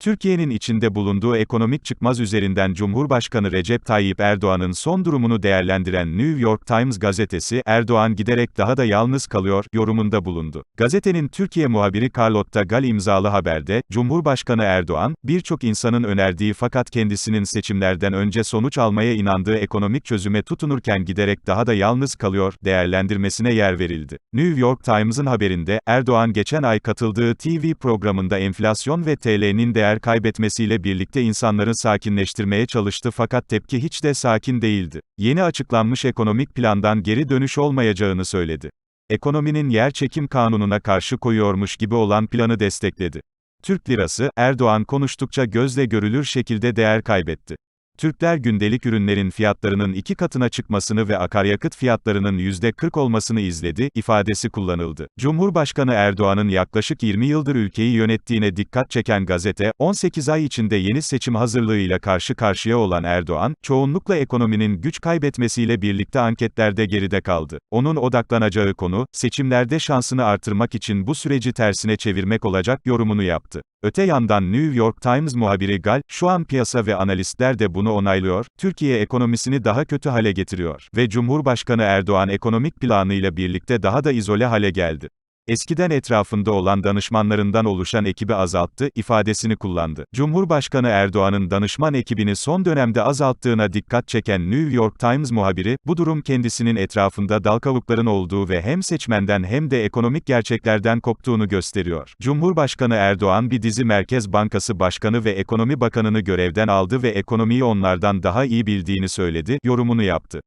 Türkiye'nin içinde bulunduğu ekonomik çıkmaz üzerinden Cumhurbaşkanı Recep Tayyip Erdoğan'ın son durumunu değerlendiren New York Times gazetesi, Erdoğan giderek daha da yalnız kalıyor, yorumunda bulundu. Gazetenin Türkiye muhabiri Carlotta Gal imzalı haberde, Cumhurbaşkanı Erdoğan, birçok insanın önerdiği fakat kendisinin seçimlerden önce sonuç almaya inandığı ekonomik çözüme tutunurken giderek daha da yalnız kalıyor, değerlendirmesine yer verildi. New York Times'ın haberinde, Erdoğan geçen ay katıldığı TV programında enflasyon ve TL'nin değer kaybetmesiyle birlikte insanları sakinleştirmeye çalıştı fakat tepki hiç de sakin değildi. Yeni açıklanmış ekonomik plandan geri dönüş olmayacağını söyledi. Ekonominin yer çekim kanununa karşı koyuyormuş gibi olan planı destekledi. Türk lirası, Erdoğan konuştukça gözle görülür şekilde değer kaybetti. Türkler gündelik ürünlerin fiyatlarının iki katına çıkmasını ve akaryakıt fiyatlarının yüzde 40 olmasını izledi, ifadesi kullanıldı. Cumhurbaşkanı Erdoğan'ın yaklaşık 20 yıldır ülkeyi yönettiğine dikkat çeken gazete, 18 ay içinde yeni seçim hazırlığıyla karşı karşıya olan Erdoğan, çoğunlukla ekonominin güç kaybetmesiyle birlikte anketlerde geride kaldı. Onun odaklanacağı konu, seçimlerde şansını artırmak için bu süreci tersine çevirmek olacak yorumunu yaptı. Öte yandan New York Times muhabiri Gal, şu an piyasa ve analistler de bunu onaylıyor, Türkiye ekonomisini daha kötü hale getiriyor ve Cumhurbaşkanı Erdoğan ekonomik planıyla birlikte daha da izole hale geldi. Eskiden etrafında olan danışmanlarından oluşan ekibi azalttı, ifadesini kullandı. Cumhurbaşkanı Erdoğan'ın danışman ekibini son dönemde azalttığına dikkat çeken New York Times muhabiri, bu durum kendisinin etrafında dal kavukların olduğu ve hem seçmenden hem de ekonomik gerçeklerden koptuğunu gösteriyor. Cumhurbaşkanı Erdoğan bir dizi Merkez Bankası Başkanı ve Ekonomi Bakanını görevden aldı ve ekonomiyi onlardan daha iyi bildiğini söyledi, yorumunu yaptı.